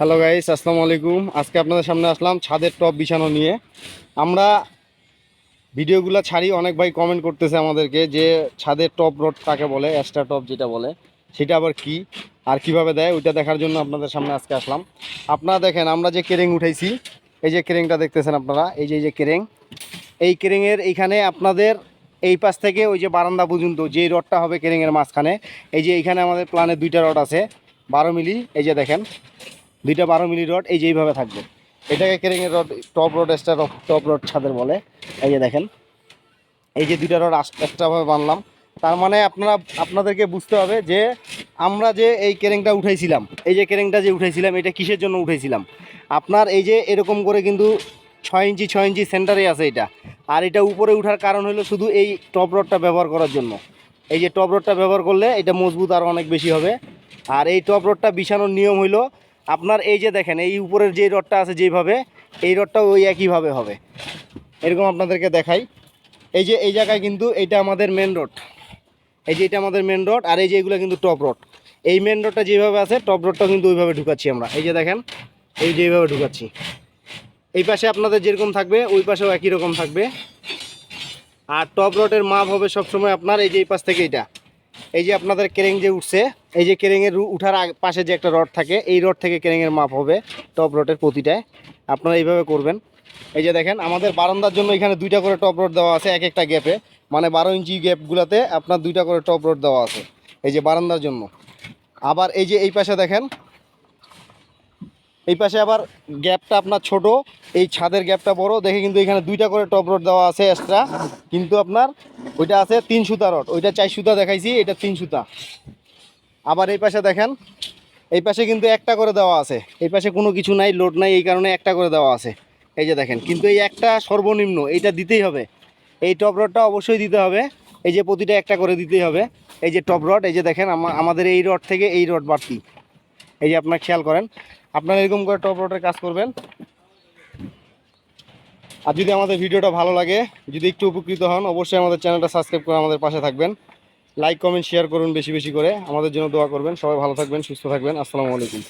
Hello guys আসসালামু আলাইকুম। আজকে আপনাদের সামনে আসলাম ছাদের টপ বিছানো নিয়ে। আমরা ভিডিওগুলো ছাড়ি, অনেক ভাই কমেন্ট করতেছে আমাদেরকে যে ছাদের টপ রোড কাকে বলে এক্সট্রা টপ যেটা বলে, সেটা আবার কি, আর কীভাবে দেয়, ওইটা দেখার জন্য আপনাদের সামনে আজকে আসলাম। আপনারা দেখেন, আমরা যে কেরেং উঠাইছি, এই যে কেরেংটা দেখতেছেন আপনারা, এই যে এই যে কেরেং। এই কেরেংয়ের এইখানে আপনাদের এই পাশ থেকে ওই যে বারান্দা পর্যন্ত, যে রডটা হবে কেরেংয়ের মাঝখানে, এই যে এইখানে আমাদের প্ল্যানে দুইটা রড আছে, বারো মিলি, এই যে দেখেন। দুইটা বারো মিলি রড, এই যে এইভাবে থাকবে। এটাকে কেরেঙের rod top rod extra top rod ছাদের বলে। এই যে দেখেন। এই যে দুইটা রড এক্সট্রাভাবে বানলাম। তার মানে আপনারা, আপনাদেরকে বুঝতে হবে যে আমরা যে এই কেরেংটা উঠাইছিলাম, এই যে কেরেংটা যে উঠাইছিলাম, এটা কিসের জন্য উঠাইছিলাম? আপনার এই যে এরকম করে কিন্তু ছয় ইঞ্চি ছয় ইঞ্চি সেন্টারে আছে এটা। আর এটা উপরে উঠার কারণ হলো শুধু এই টপ রডটা ব্যবহার করার জন্য। এই যে টপ রডটা ব্যবহার করলে এটা মজবুত আরও অনেক বেশি হবে। আর এই টপ রডটা বিছানোর নিয়ম হইল আপনার এই যে দেখেন, এই উপরের যে রডটা আছে যেইভাবে এই রডটাও ওই একইভাবে হবে। এরকম আপনাদেরকে দেখাই। এই যে, এই জায়গায় কিন্তু এইটা আমাদের মেন রোড এই যে, এটা আমাদের মেন রোড আর এই যে, এগুলো কিন্তু টপ রোড এই মেন রোডটা যেভাবে আছে টপ রোডটাও কিন্তু ওইভাবে ঢুকাচ্ছি আমরা। এই যে দেখেন, এই যে এইভাবে ঢুকাচ্ছি। এই পাশে আপনাদের যেরকম থাকবে, ওই পাশেও একই রকম থাকবে। আর টপ রোডের মাপ হবে সবসময় আপনার এই যে এই পাশ থেকে এইটা। এই যে আপনাদের কেরেং যে উঠছে, এই যে কেরেঙের রু- উঠার পাশে যে একটা রড থাকে, এই রড থেকে কেরেঙের মাপ হবে টপ রডের প্রতিটায়। আপনারা এইভাবে করবেন। এই যে দেখেন, আমাদের বারান্দার জন্য এখানে দুইটা করে টপ রড দেওয়া আছে এক একটা গ্যাপে। মানে বারো ইঞ্চি গ্যাপগুলোতে আপনার দুইটা করে টপ রড দেওয়া আছে, এই যে বারান্দার জন্য। আবার এই যে এই পাশে দেখেন এই পাশে আবার গ্যাপটা আপনার ছোট, এই ছাদের গ্যাপটা বড়। দেখে কিন্তু এখানে দুইটা করে টপ রড দেওয়া আছে এক্সট্রা কিন্তু আপনার ওইটা আছে তিন সুতা রড, ওইটা চার সুতা দেখাইছি, এটা তিন সুতা। আবার এই পাশে দেখেন, এই পাশে কিন্তু একটা করে দেওয়া আছে। এই পাশে কোনো কিছু নাই, লোড নাই, এই কারণে একটা করে দেওয়া আছে। এই যে দেখেন, কিন্তু এই একটা সর্বনিম্ন, এইটা দিতেই হবে। এই টপ রডটা অবশ্যই দিতে হবে। এই যে প্রতিটা একটা করে দিতেই হবে। এই যে টপ রড, এই যে দেখেন আমাদের এই রড থেকে এই রড বাড়তি। এই যে আপনার খেয়াল করেন, আপনারা এরকম করে টপ রোডের কাজ করবেন। আর যদি আমাদের ভিডিওটা ভালো লাগে, যদি একটু উপকৃত হন, অবশ্যই আমাদের চ্যানেলটা সাবস্ক্রাইব করে আমাদের পাশে থাকবেন। লাইক কমেন্ট শেয়ার করুন বেশি বেশি করে। আমাদের জন্য দোয়া করবেন। সবাই ভালো থাকবেন, সুস্থ থাকবেন। আসসালামু আলাইকুম।